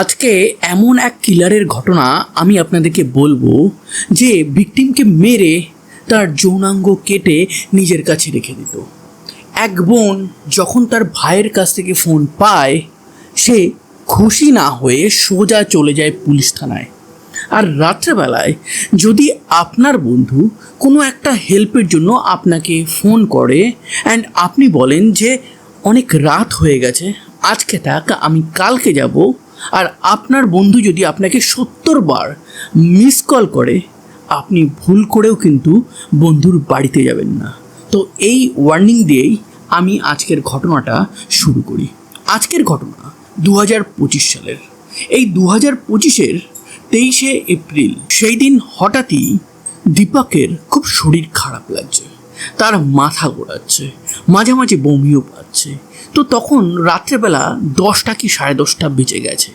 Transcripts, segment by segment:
আজকে এমন এক কিলারের ঘটনা আমি আপনাদেরকে বলব যে ভিকটিমকে মেরে তার যৌনাঙ্গ কেটে নিজের কাছে রেখে দিত। এক বোন যখন তার ভাইয়ের কাছ থেকে ফোন পায়, সে খুশি না হয়ে সোজা চলে যায় পুলিশ থানায়। আর রাত্রেবেলায় যদি আপনার বন্ধু কোনো একটা হেল্পের জন্য আপনাকে ফোন করে অ্যান্ড আপনি বলেন যে অনেক রাত হয়ে গেছে, আজকে থাক, আমি কালকে যাব আর আপনার বন্ধু যদি আপনাকে সত্তর বার মিস কল করে, আপনি ভুল করেও কিন্তু বন্ধুর বাড়িতে যাবেন না। তো এই ওয়ার্নিং দিয়েই আমি আজকের ঘটনাটা শুরু করি। আজকের ঘটনা দু হাজার পঁচিশ সালের। এই দু হাজার পঁচিশের তেইশে এপ্রিল, সেই দিন হঠাৎই দীপকের খুব শরীর খারাপ লাগছে। তার মাথা ঘোরাচ্ছে মাঝে মাঝে বমিও পাচ্ছে। তো তখন রাত্রেবেলা দশটা কি সাড়ে দশটা বেজে গেছে।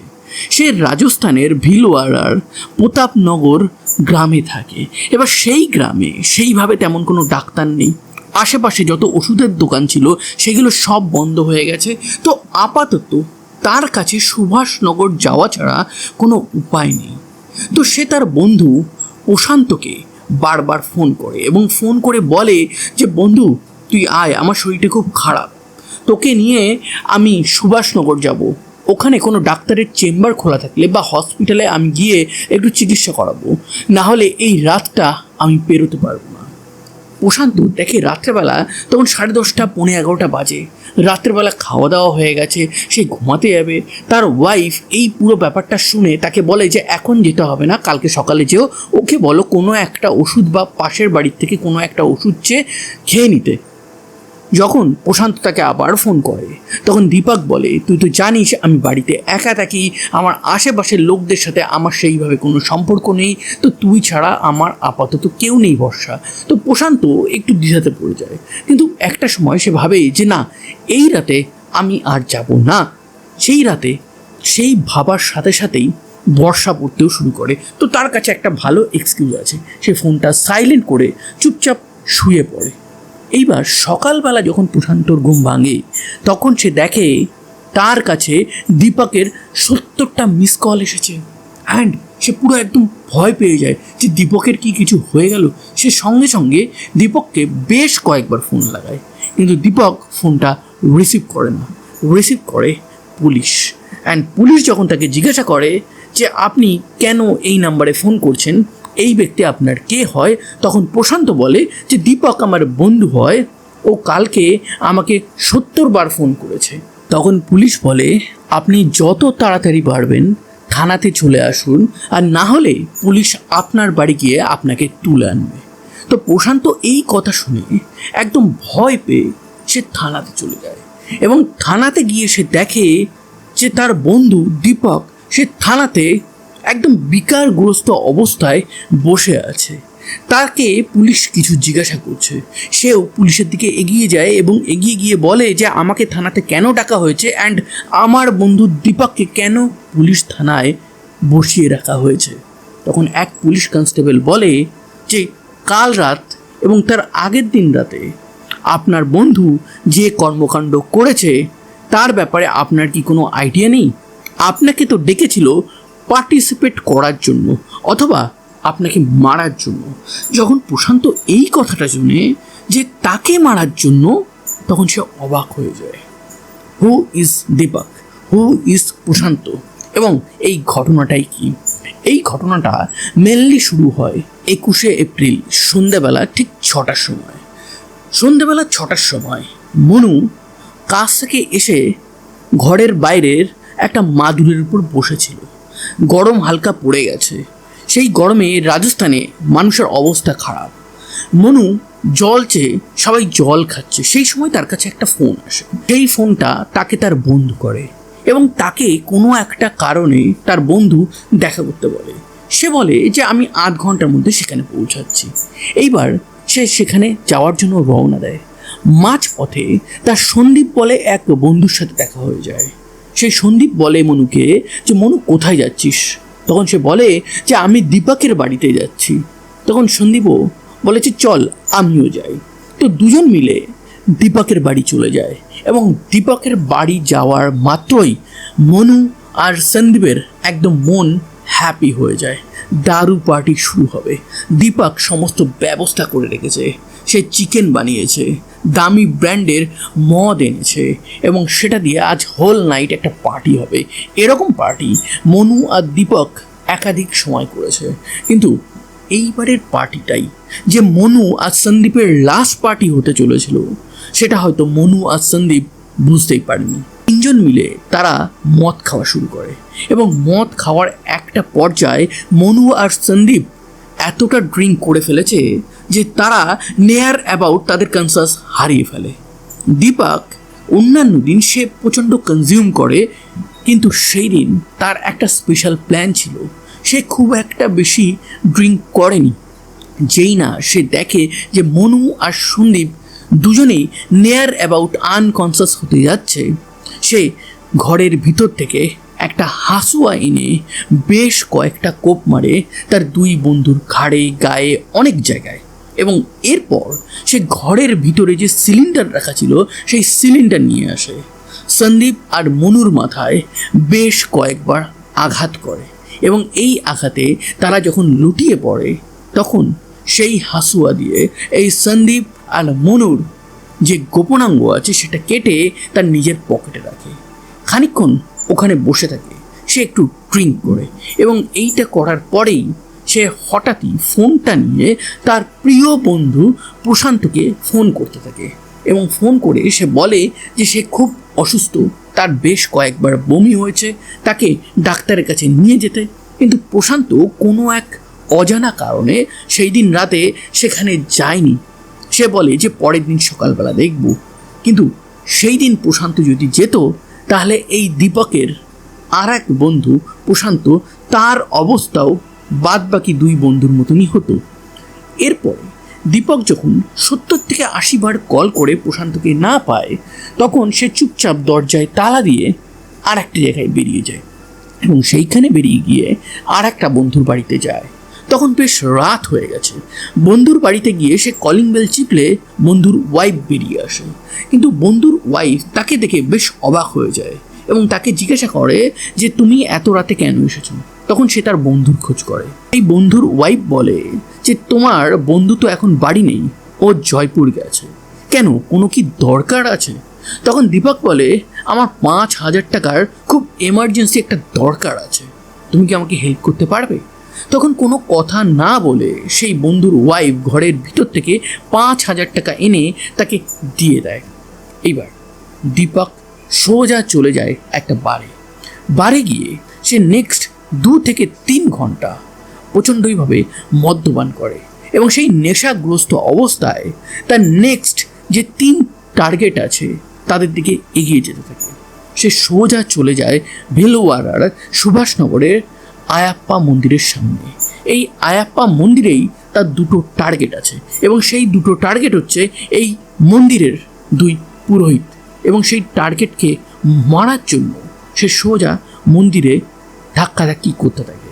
সে রাজস্থানের ভিলওয়ারার প্রতাপনগর গ্রামে থাকে। এবার সেই গ্রামে সেইভাবে তেমন কোনো ডাক্তার নেই। আশেপাশে যত ওষুধের দোকান ছিল, সেগুলো সব বন্ধ হয়ে গেছে। তো আপাতত তার কাছে সুভাষনগর যাওয়া ছাড়া কোনো উপায় নেই। তো সে তার বন্ধু প্রশান্তকে বারবার ফোন করে এবং ফোন করে বলে যে, বন্ধু, তুই আয়, আমার শরীরটা খুব খারাপ। তোকে নিয়ে আমি সুভাষনগর যাব। ওখানে কোনো ডাক্তারের চেম্বার খোলা থাকলে বা হসপিটালে আমি গিয়ে একটু চিকিৎসা করাবো। না হলে এই রাতটা আমি পেরোতে পারব না। প্রশান্ত, দেখে রাত্রেবেলা তখন সাড়ে দশটা, পৌনে এগারোটা বাজে। রাত্রেবেলা খাওয়া দাওয়া হয়ে গেছে, সে ঘুমাতে যাবে। তার ওয়াইফ এই পুরো ব্যাপারটা শুনে তাকে বলে যে, এখন যেতে হবে না, কালকে সকালে যেও। ওকে বলো কোনো একটা ওষুধ বা পাশের বাড়ির থেকে কোনো একটা ওষুধ চেয়ে খেয়ে নিতে। যখন প্রশান্ত তাকে আবার ফোন করে, তখন দীপক বলে, তুই তো জানিস আমি বাড়িতে একা থাকি, আমার আশেপাশের লোকদের সাথে আমার সেইভাবে কোনো সম্পর্ক নেই, তো তুই ছাড়া আমার আপাতত কেউ নেই ভরসা। তো প্রশান্ত একটু দ্বিধাতে পড়ে যায়, কিন্তু একটা সময় সে ভাবে যে, না, এই রাতে আমি আর যাব না। সেই রাতে সেই ভাবার সাথে সাথেই বর্ষা পড়তেও শুরু করে। তো তার কাছে একটা ভালো এক্সকিউজ আছে। সে ফোনটা সাইলেন্ট করে চুপচাপ শুয়ে পড়ে। এইবার সকালবেলা যখন প্রশান্তর ঘুম ভাঙে, তখন সে দেখে তার কাছে দীপকের সত্তরটা মিস কল এসেছে। অ্যান্ড সে পুরো একদম ভয় পেয়ে যায় যে দীপকের কি কিছু হয়ে গেল। সে সঙ্গে সঙ্গে দীপককে বেশ কয়েকবার ফোন লাগায়। কিন্তু দীপক ফোনটা রিসিভ করে না। রিসিভ করে পুলিশ। অ্যান্ড পুলিশ যখন তাকে জিজ্ঞাসা করে যে, আপনি কেন এই নাম্বারে ফোন করছেন? এই ব্যক্তি আপনার কে হয়? তখন প্রশান্ত বলে যে, দীপক আমার বন্ধু হয়। ও কালকে আমাকে সত্তর বার ফোন করেছে। তখন পুলিশ বলে, আপনি যত তাড়াতাড়ি পারবেন, থানাতে চলে আসুন আর না হলে পুলিশ আপনার বাড়ি গিয়ে আপনাকে তুলে আনবে। তো প্রশান্ত এই কথা শুনে একদম ভয় পেয়ে সে থানাতে চলে যায় এবং থানাতে গিয়ে সে দেখে যে, তার বন্ধু দীপক সে থানাতে একদম বিকারগ্রস্ত অবস্থায় বসে আছে। তাকে পুলিশ কিছু জিজ্ঞাসা করছে। সেও পুলিশের দিকে এগিয়ে যায় এবং এগিয়ে গিয়ে বলে যে, আমাকে থানাতে কেন ডাকা হয়েছে অ্যান্ড আমার বন্ধু দীপককে কেন পুলিশ থানায় বসিয়ে রাখা হয়েছে? তখন এক পুলিশ কনস্টেবল বলে যে, কাল রাত এবং তার আগের দিন রাতে আপনার বন্ধু যে কর্মকাণ্ড করেছে, তার ব্যাপারে আপনার কি কোনো আইডিয়া নেই? আপনাকে তো ডেকেছিল পার্টিসিপেট করার জন্য অথবা আপনাকে মারার জন্য। যখন প্রশান্ত এই কথাটা শুনে যে তাকে মারার জন্য, তখন সে অবাক হয়ে যায়। Who is Deepak who is Prashant? এবং এই ঘটনাটাই কি? এই ঘটনাটা মেনলি শুরু হয় একুশে এপ্রিল সন্ধ্যাবেলা ঠিক ছটার সময়। সন্ধ্যাবেলা ছটার সময় মনু কাজ থেকে এসে ঘরের বাইরের একটা মাদুরের উপর বসেছিল। গরম হালকা পড়ে গেছে। সেই গরমে রাজস্থানে মানুষের অবস্থা খারাপ। মনু জল চেয়ে সবাই জল খাচ্ছে। সেই সময় তার কাছে একটা ফোন আসে। সেই ফোনটা তাকে তার বন্ধু করে এবং তাকে কোনো একটা কারণে তার বন্ধু দেখা করতে বলে। সে বলে যে, আমি আধ ঘণ্টার মধ্যে সেখানে পৌঁছাচ্ছি। এইবার সে সেখানে যাওয়ার জন্য রওনা দেয়। মাঝ পথে তার সন্দীপ বলে এক বন্ধুর সাথে দেখা হয়ে যায়। সেই সন্দীপ বলে মনুকে যে, মনু, কোথায় যাচ্ছিস? তখন সে বলে যে, আমি দীপকের বাড়িতে যাচ্ছি। তখন সন্দীপও বলেছে চল, আমিও যাই। তো দুজন মিলে দীপকের বাড়ি চলে যায় এবং দীপকের বাড়ি যাওয়ার মাত্রই মনু আর সন্দীপের একদম মন হ্যাপি হয়ে যায়। দারু পার্টি শুরু হবে। দীপক সমস্ত ব্যবস্থা করে রেখেছে। সে চিকেন বানিয়েছে, দামি ব্র্যান্ডের মদ এনেছে এবং সেটা দিয়ে আজ হোল নাইট একটা পার্টি হবে। এরকম পার্টি মনু আর দীপক একাধিক সময় করেছে। কিন্তু এইবারের পার্টিটাই যে মনু আর সন্দীপের লাস্ট পার্টি হতে চলেছিল, সেটা হয়তো মনু আর সন্দীপ বুঝতেই পারেনি। তিনজন মিলে তারা মদ খাওয়া শুরু করে এবং মদ খাওয়ার একটা পর্যায়ে মনু আর সন্দীপ এতটা ড্রিঙ্ক করে ফেলেছে যে তারা নেয়ার অ্যাবাউট তাদের কনসাস হারিয়ে ফেলে। দীপক অন্যান্য দিন সে প্রচণ্ড কনজিউম করে, কিন্তু সেই দিন তার একটা স্পেশাল প্ল্যান ছিল। সে খুব একটা বেশি ড্রিঙ্ক করেনি। যেই না সে দেখে যে মনু আর সন্দীপ দুজনেই নেয়ার অ্যাবাউট আনকনসাস হতে যাচ্ছে। সে ঘরের ভিতর থেকে একটা হাসুয়া এনে বেশ কয়েকটা কোপ মারে তার দুই বন্ধুর ঘাড়ে, গায়ে অনেক জায়গায়। এবং এরপর সে ঘরের ভিতরে যে সিলিন্ডার রাখা ছিল, সেই সিলিন্ডার নিয়ে আসে। সন্দীপ আর মনুর মাথায় বেশ কয়েকবার আঘাত করে এবং এই আঘাতে তারা যখন লুটিয়ে পড়ে, তখন সেই হাসুয়া দিয়ে এই সন্দীপ আর মনুর যে গোপনাঙ্গ আছে, সেটা কেটে তার নিজের পকেটে রাখে। খানিকক্ষণ ওখানে বসে থাকে। সে একটু ড্রিঙ্ক করে এবং এইটা করার পরেই সে হঠাৎই ফোনটা নিয়ে তার প্রিয় বন্ধু প্রশান্তকে ফোন করতে থাকে এবং ফোন করে সে বলে যে সে খুব অসুস্থ, তার বেশ কয়েকবার বমি হয়েছে, তাকে ডাক্তারের কাছে নিয়ে যেতে। কিন্তু প্রশান্ত কোনো এক অজানা কারণে সেই দিন রাতে সেখানে যায়নি। সে বলে যে পরের দিন সকালবেলা দেখব। কিন্তু সেই দিন প্রশান্ত যদি যেত, তাহলে এই দীপকের আর এক বন্ধু প্রশান্ত তার অবস্থাও বাদ বাকি দুই বন্ধুর মতনই হতো। এরপরে দীপক যখন সত্তর থেকে আশি বার কল করে প্রশান্তকে না পায়, তখন সে চুপচাপ দরজায় তালা দিয়ে আর একটা জায়গায় বেরিয়ে যায় এবং সেইখানে বেরিয়ে গিয়ে আর একটা বন্ধুর বাড়িতে যায়। তখন বেশ রাত হয়ে গেছে। বন্ধুর বাড়িতে গিয়ে সে কলিং বেল চিপলে বন্ধুর ওয়াইফ বেরিয়ে আসে। কিন্তু বন্ধুর ওয়াইফ তাকে দেখে বেশ অবাক হয়ে যায় এবং তাকে জিজ্ঞাসা করে যে, তুমি এত রাতে কেন এসেছ? তখন সে তার বন্ধুর খোঁজ করে। এই বন্ধুর ওয়াইফ বলে যে, তোমার বন্ধু তো এখন বাড়ি নেই, ও জয়পুর গেছে। কেন, কোনো কি দরকার আছে? তখন দীপক বলে, আমার পাঁচ হাজার টাকার খুব এমার্জেন্সি একটা দরকার আছে। তুমি কি আমাকে হেল্প করতে পারবে? তখন কোনো কথা না বলে সেই বন্ধুর ওয়াইফ ঘরের ভিতর থেকে পাঁচ হাজার টাকা এনে তাকে দিয়ে দেয়। এইবার দীপক সোজা চলে যায় একটা বারে। বারে গিয়ে সে নেক্সট দু থেকে তিন ঘণ্টা প্রচণ্ডইভাবে মদ্যপান করে এবং সেই নেশাগ্রস্ত অবস্থায় তার নেক্সট যে তিন টার্গেট আছে, তাদের দিকে এগিয়ে যেতে থাকে। সে সোজা চলে যায় ভেলোয়ারার সুভাষনগরের আয়াপ্পা মন্দিরের সামনে। এই আয়াপ্পা মন্দিরেই তার দুটো টার্গেট আছে এবং সেই দুটো টার্গেট হচ্ছে এই মন্দিরের দুই পুরোহিত এবং সেই টার্গেটকে মারার জন্য সে সোজা মন্দিরে ধাক্কাধাক্কি করতে থাকে।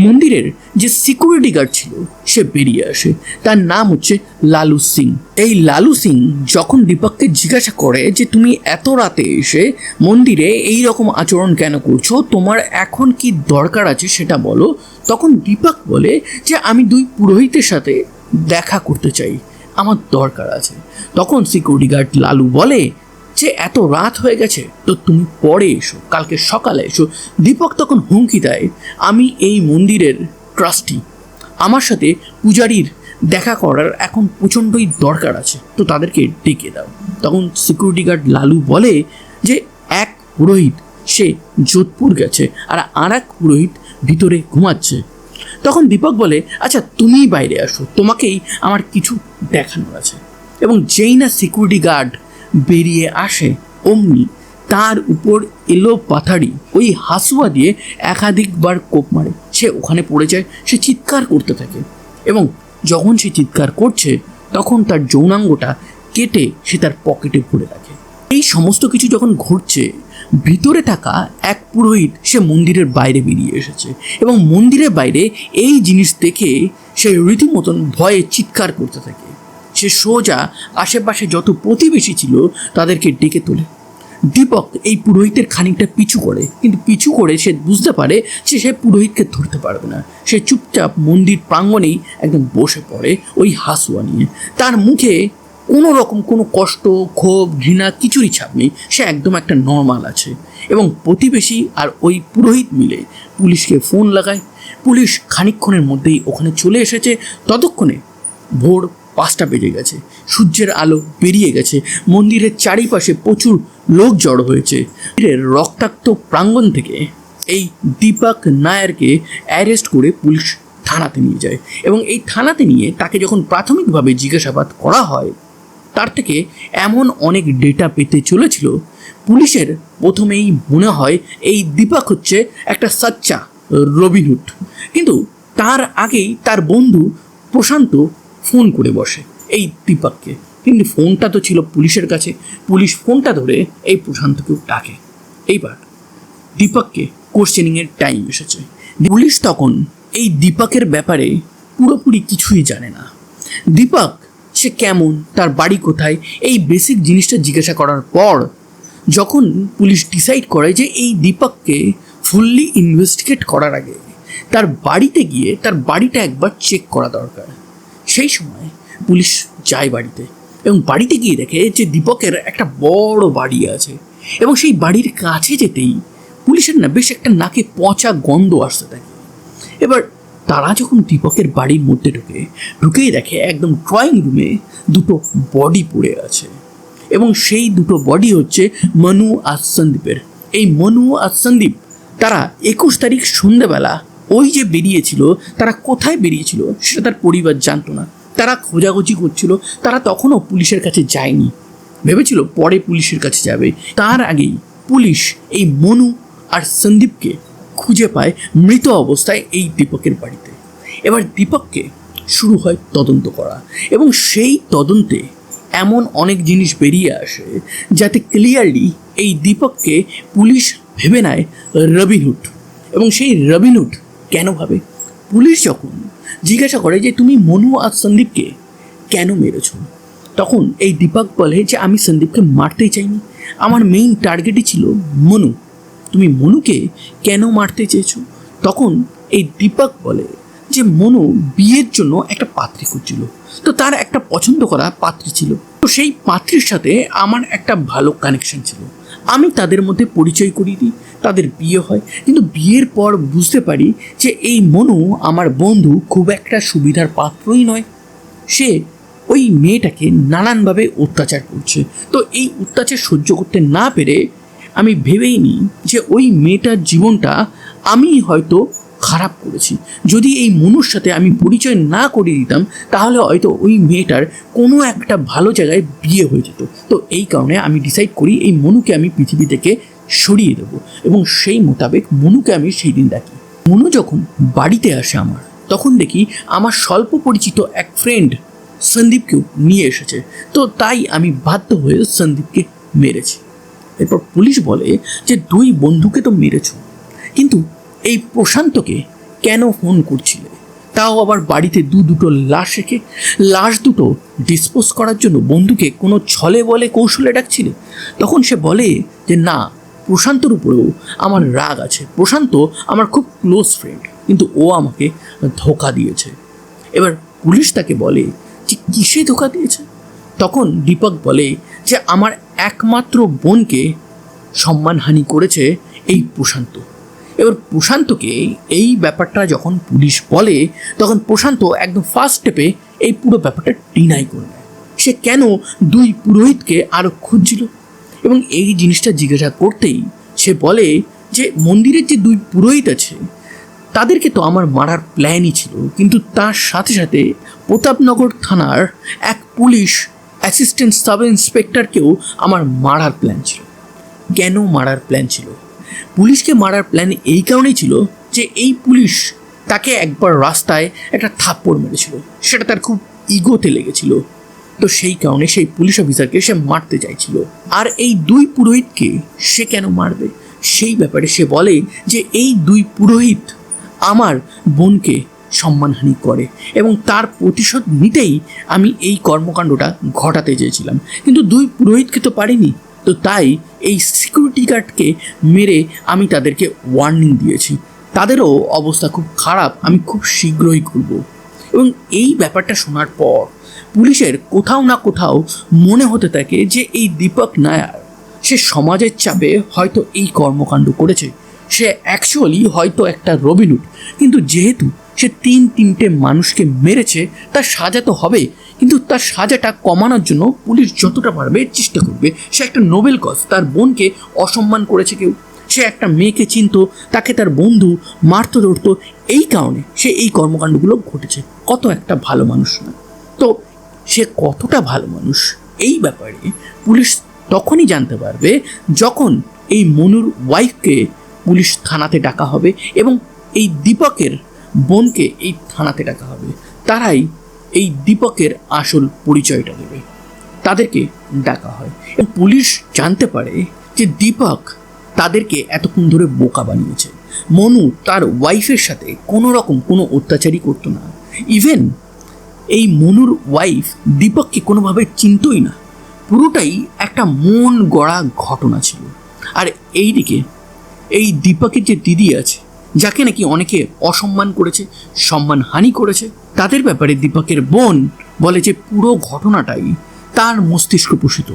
মন্দিরের যে সিকিউরিটি গার্ড ছিল, সে বেরিয়ে আসে। তার নাম হচ্ছে লালু সিং। এই লালু সিং যখন দীপককে জিজ্ঞাসা করে যে, তুমি এত রাতে এসে মন্দিরে এই রকম আচরণ কেন করছ? তোমার এখন কি দরকার আছে সেটা বলো। তখন দীপক বলে যে, আমি দুই পুরোহিতের সাথে দেখা করতে চাই। আমার দরকার আছে। তখন সিকিউরিটি গার্ড লালু বলে যে এত রাত হয়ে গেছে, তো তুমি পরে এসো, কালকে সকালে এসো। দীপক তখন হুমকি দেয়, আমি এই মন্দিরের ট্রাস্টি আমার সাথে পূজারীর দেখা করার এখন প্রচণ্ডই দরকার আছে, তো তাদেরকে ডেকে দাও। তখন সিকিউরিটি গার্ড লালু বলে যে, এক পুরোহিত, সে যোধপুর গেছে আর আর এক পুরোহিত ভিতরে ঘুমাচ্ছে। তখন দীপক বলে আচ্ছা তুমিই বাইরে আসো, তোমাকেই আমার কিছু দেখানোর আছে। এবং যেই না সিকিউরিটি গার্ড বেরিয়ে আসে অমনি। তার উপর এলো পাথাড়ি ওই হাসুয়া দিয়ে একাধিকবার কোপ মারে। সে ওখানে পড়ে যায়, সে চিৎকার করতে থাকে এবং যখন সে চিৎকার করছে, তখন তার যৌনাঙ্গটা কেটে সে তার পকেটে ভরে রাখে। এই সমস্ত কিছু যখন ঘটছে, ভিতরে থাকা এক পুরোহিত সে মন্দিরের বাইরে বেরিয়ে এসেছে এবং মন্দিরের বাইরে এই জিনিস দেখে সে রীতিমতন ভয়ে চিৎকার করতে থাকে। সে সোজা আশেপাশে যত প্রতিবেশী ছিল তাদেরকে ডেকে তোলে। দীপক এই পুরোহিতের খানিকটা পিছু করে, কিন্তু পিছু করে সে বুঝতে পারে যে সে পুরোহিতকে ধরতে পারবে না। সে চুপচাপ মন্দির প্রাঙ্গণেই একদম বসে পড়ে ওই হাসুয়া নিয়ে। তার মুখে কোনো রকম কোনো কষ্ট, ক্ষোভ, ঘৃণা কিছুরই ছাপ নেই। সে একদম একটা নর্মাল আছে। এবং প্রতিবেশী আর ওই পুরোহিত মিলে পুলিশকে ফোন লাগায়। পুলিশ খানিকক্ষণের মধ্যেই ওখানে চলে এসেছে। ততক্ষণে ভোর পাঁচটা বেজে গেছে। সূর্যের আলো বেরিয়ে গেছে। মন্দিরের চারিপাশে প্রচুর লোক জড়ো হয়েছে। রক্তাক্ত প্রাঙ্গণ থেকে এই দীপক নায়ারকে অ্যারেস্ট করে পুলিশ থানাতে নিয়ে যায় এবং এই থানাতে নিয়ে তাকে যখন প্রাথমিকভাবে জিজ্ঞাসাবাদ করা হয়, তার থেকে এমন অনেক ডেটা পেতে চলেছিল। পুলিশের প্রথমেই মনে হয় এই দীপক হচ্ছে একটা সাচ্চা রবিনহুড কিন্তু তার আগেই তার বন্ধু প্রশান্ত ফোন করে বসে। এই দীপককে কিন্তু ফোনটা তো ছিল পুলিশের কাছে। পুলিশ ফোনটা ধরে এই প্রশান্তকেও ডাকে। এইবার দীপককে কোশ্চেনিংয়ের টাইম এসেছে। পুলিশ তখন এই দীপকের ব্যাপারে পুরোপুরি কিছুই জানে না। দীপক, সে কেমন? তার বাড়ি কোথায়? এই বেসিক জিনিসটা জিজ্ঞাসা করার পর যখন পুলিশ ডিসাইড করে যে এই দীপককে ফুললি ইনভেস্টিগেট করার আগে তার বাড়িতে গিয়ে তার বাড়িটা একবার চেক করা দরকার। সেই সময় পুলিশ যায় বাড়িতে এবং বাড়িতে গিয়ে দেখে যে দীপকের একটা বড় বাড়ি আছে এবং সেই বাড়ির কাছে যেতেই পুলিশের না বেশ একটা নাকে পচা গন্ধ আসতে থাকে এবার তারা যখন দীপকের বাড়ির মধ্যে ঢুকে, ঢুকেই দেখে একদম ড্রয়িং রুমে দুটো বডি পড়ে আছে এবং সেই দুটো বডি হচ্ছে মনু আর সন্দীপের। এই মনু আর সন্দীপ তারা একুশ তারিখ সন্ধ্যেবেলা ওই যে বেরিয়েছিল, তারা কোথায় বেরিয়েছিল সেটা তার পরিবার জানতো না। তারা খোঁজাখুঁজি করছিল, তারা তখনও পুলিশের কাছে যায়নি। ভেবেছিল পরে পুলিশের কাছে যাবে। তার আগেই পুলিশ এই মনু আর সন্দীপকে খুঁজে পায় মৃত অবস্থায় এই দীপকের বাড়িতে। এবার দীপককে শুরু হয় তদন্ত করা এবং সেই তদন্তে এমন অনেক জিনিস বেরিয়ে আসে যাতে ক্লিয়ারলি এই দীপককে পুলিশ ভেবে নেয় রবিনহুড এবং সেই রবিনহুড কেন ভাবে? পুলিশ যখন জিজ্ঞাসা করে যে তুমি মনু আর সন্দীপকে কেন মেরেছ? তখন এই দীপক বলে যে আমি সন্দীপকে মারতেই চাইনি। আমার মেইন টার্গেটই ছিল মনু। তুমি মনুকে কেন মারতে চেয়েছো? তখন এই দীপক বলে যে মনু বিয়ের জন্য একটা পাত্রী খুঁজছিল। তো তার একটা পছন্দ করা পাত্রী ছিল। তো সেই পাত্রীর সাথে আমার একটা ভালো কানেকশন ছিল। আমি তাদের মধ্যে পরিচয় করিয়ে দিই, তাদের বিয়ে হয়। কিন্তু বিয়ের পর বুঝতে পারি যে এই মনু আমার বন্ধু খুব একটা সুবিধার পাত্রই নয়। সে ওই মেয়েটাকে নানানভাবে অত্যাচার করছে। তো এই অত্যাচার সহ্য করতে না পেরে আমি ভেবেই নিই যে ওই মেয়েটার জীবনটা আমি হয়তো খারাপ করেছি। যদি এই মনুর সাথে আমি পরিচয় না করিয়ে দিতাম, তাহলে হয়তো ওই মেয়েটার কোনো একটা ভালো জায়গায় বিয়ে হয়ে যেত। তো এই কারণে আমি ডিসাইড করি, এই মনুকে আমি পৃথিবী থেকে সরিয়ে দেবো এবং সেই মোতাবেক মনুকে আমি সেই দিন ডাকি। মনু যখন বাড়িতে আসে আমার, তখন দেখি আমার স্বল্প পরিচিত এক ফ্রেন্ড সন্দীপকেও নিয়ে এসেছে। তো তাই আমি বাধ্য হয়ে সন্দীপকে মেরেছি। এরপর পুলিশ বলে যে, দুই বন্ধুকে তো মেরেছ। কিন্তু এই প্রশান্তকে কেন ফোন করছিলে? তাও আবার বাড়িতে দু দুটো লাশ রেখে, লাশ দুটো ডিসপোজ করার জন্য বন্ধুকে কোনো ছলে বলে কৌশলে ডাকছিলে? তখন সে বলে যে, না, প্রশান্তর উপরেও আমার রাগ আছে। প্রশান্ত আমার খুব ক্লোজ ফ্রেন্ড কিন্তু ও আমাকে ধোকা দিয়েছে। এবার পুলিশ তাকে বলে যে, কিসে ধোকা দিয়েছে? তখন দীপক বলে যে, আমার একমাত্র বোনকে সম্মানহানি করেছে এই প্রশান্ত। এবার প্রশান্তকে এই ব্যাপারটা যখন পুলিশ বলে, তখন প্রশান্ত একদম ফার্স্ট স্টেপে এই পুরো ব্যাপারটা ডিনাই করে সে কেন দুই পুরোহিতকে আরও খুঁজছিল? এবং এই জিনিসটা জিজ্ঞাসা করতেই সে বলে যে, মন্দিরের যে দুই পুরোহিত আছে, তাদেরকে তো আমার মারার প্ল্যানই ছিল, কিন্তু তার সাথে সাথে প্রতাপনগর থানার এক পুলিশ অ্যাসিস্ট্যান্ট সাব ইন্সপেক্টরকেও আমার মারার প্ল্যান ছিল। কেন মারার প্ল্যান ছিল? পুলিশকে মারার প্ল্যান এই কারণেই ছিল যে এই পুলিশ তাকে একবার রাস্তায় একটা থাপ্পড় মেরেছিল। সেটা তার খুব ইগোতে লেগেছিল। তো সেই কারণে সেই পুলিশ অফিসারকে সে মারতে চাইছিল। আর এই দুই পুরোহিতকে সে কেন মারবে? সেই ব্যাপারে সে বলে যে এই দুই পুরোহিত আমার বোনকে সম্মানহানি করে এবং তার প্রতিশোধ নিতেই আমি এই কর্মকাণ্ডটা ঘটাতে চেয়েছিলাম। কিন্তু দুই পুরোহিতকে তো পারিনি। তো তাই এই সিকিউরিটি গার্ডকে মেরে আমি তাদেরকে ওয়ার্নিং দিয়েছি। তাদেরও অবস্থা খুব খারাপ, আমি খুব শীঘ্রই করব এবং এই ব্যাপারটা শোনার পর পুলিশের কোথাও না কোথাও মনে হতে থাকে যে এই দীপক নায়ার, সে সমাজের চাপে হয়তো এই কর্মকাণ্ড করেছে। সে অ্যাকচুয়ালি হয়তো একটা রবিনুট কিন্তু যেহেতু সে তিন তিনটে মানুষকে মেরেছে, তার সাজা তো হবে কিন্তু তার সাজাটা কমানোর জন্য পুলিশ যতটা পারবে চেষ্টা করবে। সে একটা নোবেল কজ তার বোনকে অসম্মান করেছে কেউ। সে একটা মেয়েকে চিনতো, তাকে তার বন্ধু মারতো ধরতো। এই কারণে সে এই কর্মকাণ্ডগুলো ঘটেছে। কত একটা ভালো মানুষ না। তো সে কতটা ভালো মানুষ? এই ব্যাপারে পুলিশ তখনই জানতে পারবে যখন এই মনুর ওয়াইফকে পুলিশ থানাতে ডাকা হবে এবং এই দীপকের বোনকে এই থানাতে ডাকা হবে। তারাই এই দীপকের আসল পরিচয়টা দেবে। তাদেরকে ডাকা হয়। পুলিশ জানতে পারে যে দীপক তাদেরকে এতক্ষণ ধরে বোকা বানিয়েছে। মনু তার ওয়াইফের সাথে কোনো রকম কোনো অত্যাচারই করতো না। ইভেন এই মনুর ওয়াইফ দীপককে কোনোভাবে চিনতই না। পুরোটাই একটা মন গড়া ঘটনা ছিল। আর এইদিকে এই দীপকের যে দিদি আছে, যাকে নাকি অনেকে অসম্মান করেছে, সম্মানহানি করেছে তাদের ব্যাপারে দীপকের বোন বলে যে পুরো ঘটনাটাই তার মস্তিষ্ক পোষিত।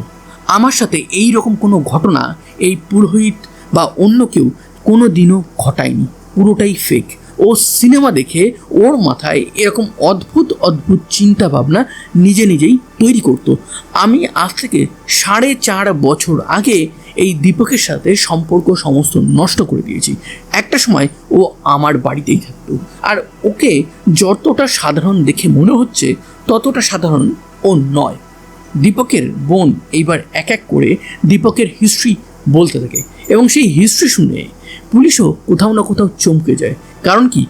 আমার সাথে এই রকম কোনো ঘটনা এই পুরোহিত বা অন্য কেউ কোনো দিনও ঘটায়নি। পুরোটাই ফেক ও সিনেমা দেখে ওর মাথায় এরকম অদ্ভুত অদ্ভুত চিন্তা ভাবনা নিজে নিজেই তৈরি করত। আমি আজ থেকে সাড়ে চার বছর আগে এই দীপকের সাথে সম্পর্ক সমস্ত নষ্ট করে দিয়েছি। একটা সময় ও আমার বাড়িতেই থাকতো। আর ওকে যতটা সাধারণ দেখে মনে হচ্ছে, ততটা সাধারণ ও নয়। দীপকের বোন এইবার এক এক করে দীপকের হিস্ট্রি বলতে থাকে এবং সেই হিস্ট্রি শুনে পুলিশও কোথাও না কোথাও চমকে যায়। কারণ কি?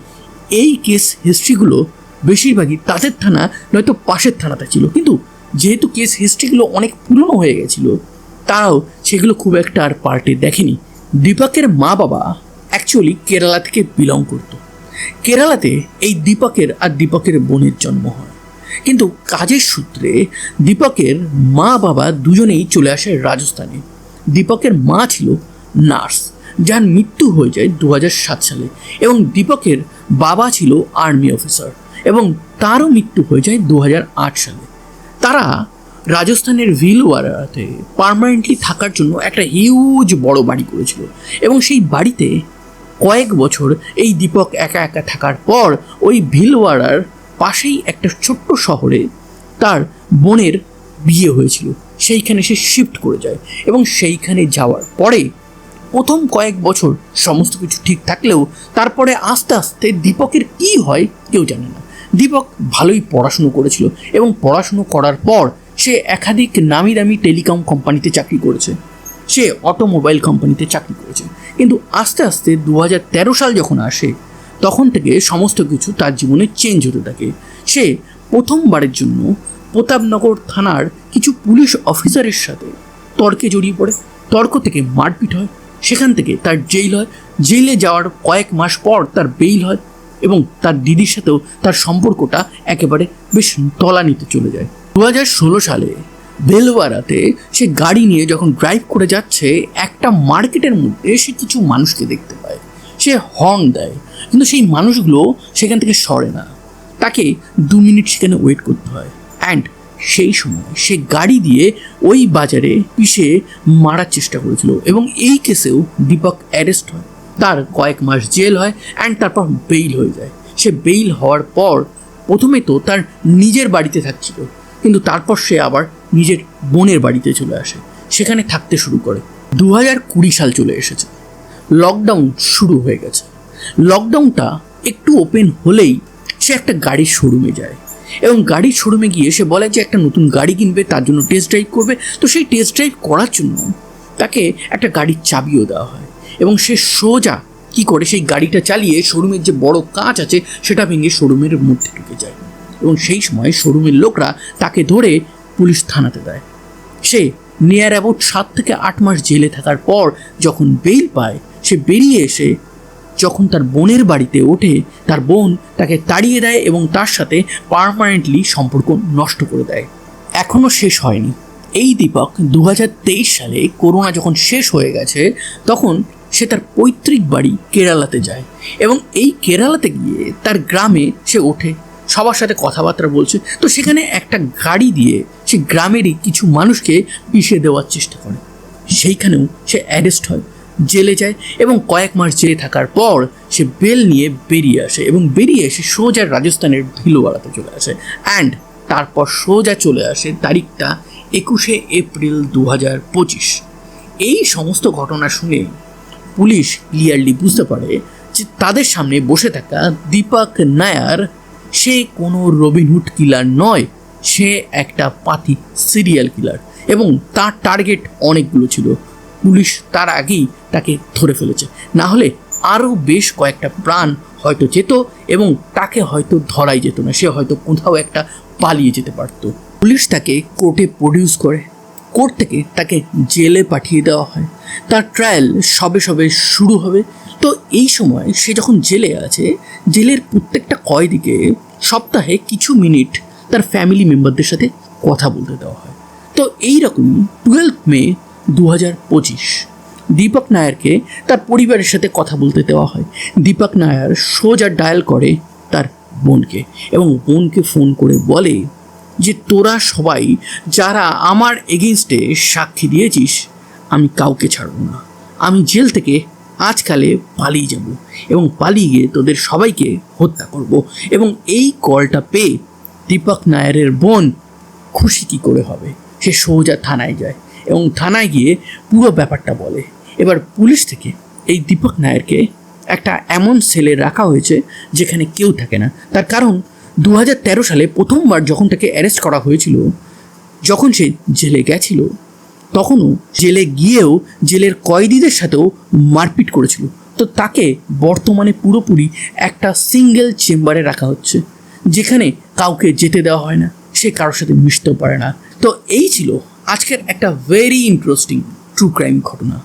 এই কেস হিস্ট্রিগুলো বেশিরভাগই তাদের থানা, নয়তো পাশের থানাতে ছিল। কিন্তু যেহেতু কেস হিস্ট্রিগুলো অনেক পুরনো হয়ে গেছিল, তারাও সেগুলো খুব একটা আর পাল্টে দেখেনি। দীপকের মা বাবা অ্যাকচুয়ালি কেরালা থেকে বিলং করতো। কেরালাতে এই দীপকের আর দীপকের বোনের জন্ম হয়। কিন্তু কাজের সূত্রে দীপকের মা বাবা দুজনেই চলে আসে রাজস্থানে। দীপকের মা ছিল নার্স। যার মৃত্যু হয়ে যায় দু সালে এবং দীপকের বাবা ছিল আর্মি অফিসার এবং তারও মৃত্যু হয়ে যায় দু হাজার আট সালে। তারা রাজস্থানের ভিলওয়ারাতে পার্মানেন্টলি থাকার জন্য একটা হিউজ বড় বাড়ি করেছিল এবং সেই বাড়িতে কয়েক বছর এই দীপক একা একা থাকার পর ওই ভিলওয়ারার পাশেই একটা ছোট্ট শহরে তার বোনের বিয়ে হয়েছিল। সেইখানে সে শিফট করে যায় এবং সেইখানে যাওয়ার পরে প্রথম কয়েক বছর সমস্ত কিছু ঠিক থাকলেও তারপরে আস্তে আস্তে দীপকের কি হয় কেউ জানে না। দীপক ভালোই পড়াশুনো করেছিল এবং পড়াশুনো করার পর সে একাধিক নামি দামি টেলিকম কোম্পানিতে চাকরি করেছে। সে অটোমোবাইল কোম্পানিতে চাকরি করেছে। কিন্তু আস্তে আস্তে দু তেরো সাল যখন আসে, তখন থেকে সমস্ত কিছু তার জীবনে চেঞ্জ হতে থাকে। সে প্রথমবারের জন্য প্রতাপনগর থানার কিছু পুলিশ অফিসারের সাথে তর্কে জড়িয়ে পড়ে। তর্ক থেকে মারপিট হয়। সেখান থেকে তার জেল হয়। জেলে যাওয়ার কয়েক মাস পর তার বেইল হয় এবং তার দিদির সাথেও তার সম্পর্কটা একেবারে বেশ তলানিতে চলে যায়। দু হাজার ষোলো সালে বেলওয়ারাতে সে গাড়ি নিয়ে যখন ড্রাইভ করে যাচ্ছে, একটা মার্কেটের মধ্যে সে কিছু মানুষকে দেখতে পায়। সে হর্ন দেয়, কিন্তু সেই মানুষগুলো সেখান থেকে সরে না। তাকে দু মিনিট সেখানে ওয়েট করতে হয়। অ্যান্ড সেই সময় সে গাড়ি দিয়ে ওই বাজারে পিষে মারার চেষ্টা করেছিল এবং এই কেসেও দীপক অ্যারেস্ট হয়। তার কয়েক মাস জেল হয় অ্যান্ড তারপর বেইল হয়ে যায়। সে বেইল হওয়ার পর প্রথমে তো তার নিজের বাড়িতে থাকছিল, কিন্তু তারপর সে আবার নিজের বোনের বাড়িতে চলে আসে। সেখানে থাকতে শুরু করে। দু হাজার কুড়ি সাল চলে এসেছে। লকডাউন শুরু হয়ে গেছে। লকডাউনটা একটু ওপেন হলেই সে একটা গাড়ির শোরুমে যায়। এবং গাড়ির শোরুমে গিয়ে সে বলে যে, একটা নতুন গাড়ি কিনবে, তার জন্য টেস্ট ড্রাইভ করবে। তো সেই টেস্ট ড্রাইভ করার জন্য তাকে একটা গাড়ির চাবিও দেওয়া হয় এবং সে সোজা কি করে, সেই গাড়িটা চালিয়ে শোরুমের যে বড় কাঁচ আছে, সেটা ভেঙে শোরুমের মধ্যে ঢুকে যায়। এবং সেই সময় শোরুমের লোকরা তাকে ধরে পুলিশ থানাতে দেয়। সে নিয়ার অ্যাবাউট সাত থেকে আট মাস জেলে থাকার পর যখন বেইল পায়, সে বেরিয়ে এসে যখন তার বোনের বাড়িতে ওঠে, তার বোন তাকে তাড়িয়ে দেয় এবং তার সাথে পারমানেন্টলি সম্পর্ক নষ্ট করে দেয়। এখনও শেষ হয়নি। এই দীপক দু হাজার তেইশ সালে করোনা যখন শেষ হয়ে গেছে, তখন সে তার পৈতৃক বাড়ি কেরালাতে যায় এবং এই কেরালাতে গিয়ে তার গ্রামে সে ওঠে। সবার সাথে কথাবার্তা বলছে। তো সেখানে একটা গাড়ি দিয়ে সে গ্রামেরই কিছু মানুষকে পিষে দেওয়ার চেষ্টা করে। সেইখানেও সে অ্যারেস্ট হয়। জেলে যায় এবং কয়েক মাস জেলে থাকার পর সে বেল নিয়ে বেরিয়ে আসে এবং বেরিয়ে এসে সোজা রাজস্থানের ভিলওয়াড়াতে চলে আসে। অ্যান্ড তারপর সোজা চলে আসে তারিখটা একুশে এপ্রিল দু হাজার পঁচিশ। এই সমস্ত ঘটনা শুনে পুলিশ ক্লিয়ারলি বুঝতে পারে যে তাদের সামনে বসে থাকা দীপক নায়ার সে কোনো রবিনহুড কিলার নয়, সে একটা পাতি সিরিয়াল কিলার এবং তার টার্গেট অনেকগুলো ছিল। পুলিশ তার আগেই তাকে ধরে ফেলেছে। না হলে আরও বেশ কয়েকটা প্রাণ হয়তো যেত এবং তাকে হয়তো ধরাই যেত না। সে হয়তো কোথাও একটা পালিয়ে যেতে পারতো। পুলিশ তাকে কোর্টে প্রডিউস করে। কোর্ট থেকে তাকে জেলে পাঠিয়ে দেওয়া হয়। তার ট্রায়াল সবে সবে শুরু হবে। তো এই সময় সে যখন জেলে আছে, জেলের প্রত্যেকটা কয়েদিকে সপ্তাহে কিছু মিনিট তার ফ্যামিলি মেম্বারদের সাথে কথা বলতে দেওয়া হয়। তো এই রকমই টুয়েলভ মে দু হাজার পঁচিশ। দীপক নায়ারকে তার পরিবারের সাথে কথা বলতে দেওয়া হয়। দীপক নায়ার সোজা ডায়াল করে তার বোনকে এবং বোনকে ফোন করে বলে যে, তোরা সবাই যারা আমার এগেনস্টে সাক্ষী দিয়েছিস, আমি কাউকে ছাড়ব না। আমি জেল থেকে আজকালে পালিয়ে যাব এবং পালিয়ে গিয়ে তোদের সবাইকে হত্যা করব। এবং এই কলটা পেয়ে দীপক নায়ারের বোন খুশি কী করে হবে? সে সোজা থানায় যায়। এবং থানায় গিয়ে পুরো ব্যাপারটা বলে। এবার পুলিশ থেকে এই দীপক নায়ারকে একটা এমন সেলে রাখা হয়েছে যেখানে কেউ থাকে না। তার কারণ দু হাজার তেরো সালে প্রথমবার যখন তাকে অ্যারেস্ট করা হয়েছিল, যখন সে জেলে গেছিল, তখনও জেলে গিয়েও জেলের কয়েদিদের সাথেও মারপিট করেছিল। তো তাকে বর্তমানে পুরোপুরি একটা সিঙ্গেল চেম্বারে রাখা হচ্ছে, যেখানে কাউকে যেতে দেওয়া হয় না, সে কারোর সাথে মিশতেও পারে না। তো এই ছিল আজকের একটা ভেরি ইন্টারেস্টিং ট্রু ক্রাইম ঘটনা।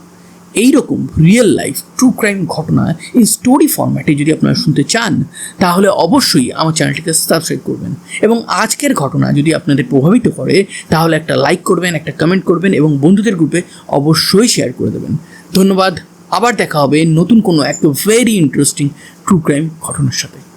এইরকম রিয়েল লাইফ ট্রু ক্রাইম ঘটনা এই স্টোরি ফরম্যাটে যদি আপনারা শুনতে চান, তাহলে অবশ্যই আমার চ্যানেলটিকে সাবস্ক্রাইব করবেন। এবং আজকের ঘটনা যদি আপনাদের প্রভাবিত করে, তাহলে একটা লাইক করবেন, একটা কমেন্ট করবেন এবং বন্ধুদের গ্রুপে অবশ্যই শেয়ার করে দেবেন। ধন্যবাদ, আবার দেখা হবে নতুন কোনো একটা ভেরি ইন্টারেস্টিং ট্রু ক্রাইম ঘটনার সাথে।